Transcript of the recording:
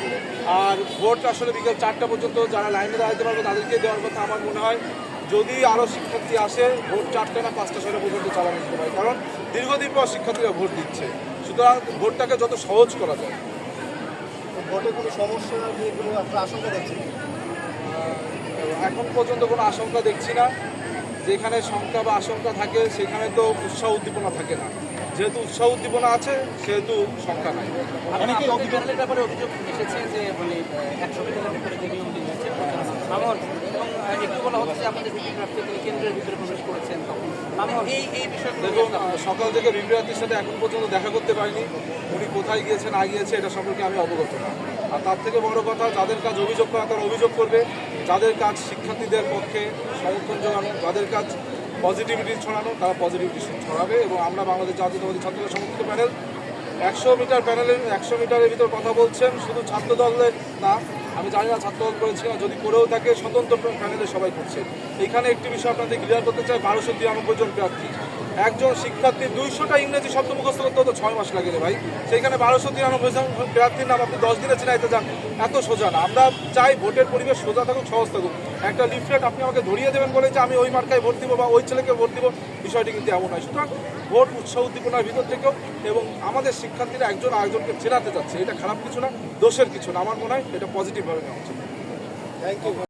করব। আর ভোট আসলে বিকেল চারটা পর্যন্ত যারা লাইনে দাঁড়াতে পারবে তাদেরকে দেওয়ার কথা আমার মনে হয় যদি আরও শিক্ষার্থী আসে ভোট চারটে না পাঁচটা ছয়টা পর্যন্ত চালানো যেতে পারে। কারণ দীর্ঘদিন পর শিক্ষার্থীরা ভোট দিচ্ছে। সুতরাং ভোটটাকে যত সহজ করা যায়। ভোটে কোনো সমস্যা নিয়ে কোনো আপনার আশঙ্কা দেখছেন? এখন পর্যন্ত কোনো আশঙ্কা দেখছি না। যেখানে শঙ্কা বা আশঙ্কা থাকে সেখানে তো উৎসাহ উদ্দীপনা থাকে না। যেহেতু উৎসাহ উদ্দীপনা আছে সেহেতু শঙ্কা নাই। অনেকে অভিযোগের ব্যাপারে অভিযোগ এসেছে যে মানে একশো মিটারের যে দিয়েছে মামন এবং একটু বলা হচ্ছে যে আপনাদের বিপি প্রার্থী তিনি কেন্দ্রের ভিতরে প্রবেশ করেছেন তখন। এই এই বিষয়গুলো সকাল থেকে বিভ্রান্তির সাথে এখন পর্যন্ত দেখা করতে পারিনি। উনি কোথায় গিয়েছে না গিয়েছে এটা সম্পর্কে আমি অবগত না। আর তার থেকে বড় কথা যাদের কাজ অভিযোগ করা তারা অভিযোগ করবে। যাদের কাজ শিক্ষার্থীদের পক্ষে সমর্থন জোগানো যাদের কাজ পজিটিভিটি ছড়ানো, তারা পজিটিভিটি ছড়াবে এবং আমরা বাংলাদেশ জাতীয়তাবাদী ছাত্রদের সমর্থিত প্যানেল একশো মিটার প্যানেলের একশো মিটারের ভিতর কথা বলছেন, শুধু ছাত্র দলের না, আমি জানি না ছাত্র দল করেছি না যদি করেও থাকে, স্বতন্ত্র প্যানেলে সবাই করছে। এখানে একটি বিষয় আপনাদের ক্লিয়ার করতে চাই, বারোশো তিরানব্বই জন প্রার্থী। একজন শিক্ষার্থী দুইশোটা ইংরেজি শব্দ মুখস্থ করতে হতো ছয় মাস লাগে ভাই। সেইখানে বারোশো তিরানব্বই জন প্রার্থীর নাম আপনি দশ দিনে চিনাইতে যান এত সোজা না। আমরা চাই ভোটের পরিবেশ সোজা থাকুক, সহজ থাকুক। একটা লিফলেট আপনি আমাকে ধরিয়ে দেবেন বলে যে আমি ওই মার্কায় ভোট দিব বা ওই ছেলেকে ভোট দিব, বিষয়টি কিন্তু এমন নয়। সুতরাং ভোট উৎসাহ উদ্দীপনার ভিতর থেকেও এবং আমাদের শিক্ষার্থীরা একজন আরেকজনকে চেনাতে যাচ্ছে এটা খারাপ কিছু না, দোষের কিছু না। আমার মনে হয় এটা পজিটিভভাবে নেওয়া উচিত। Thank you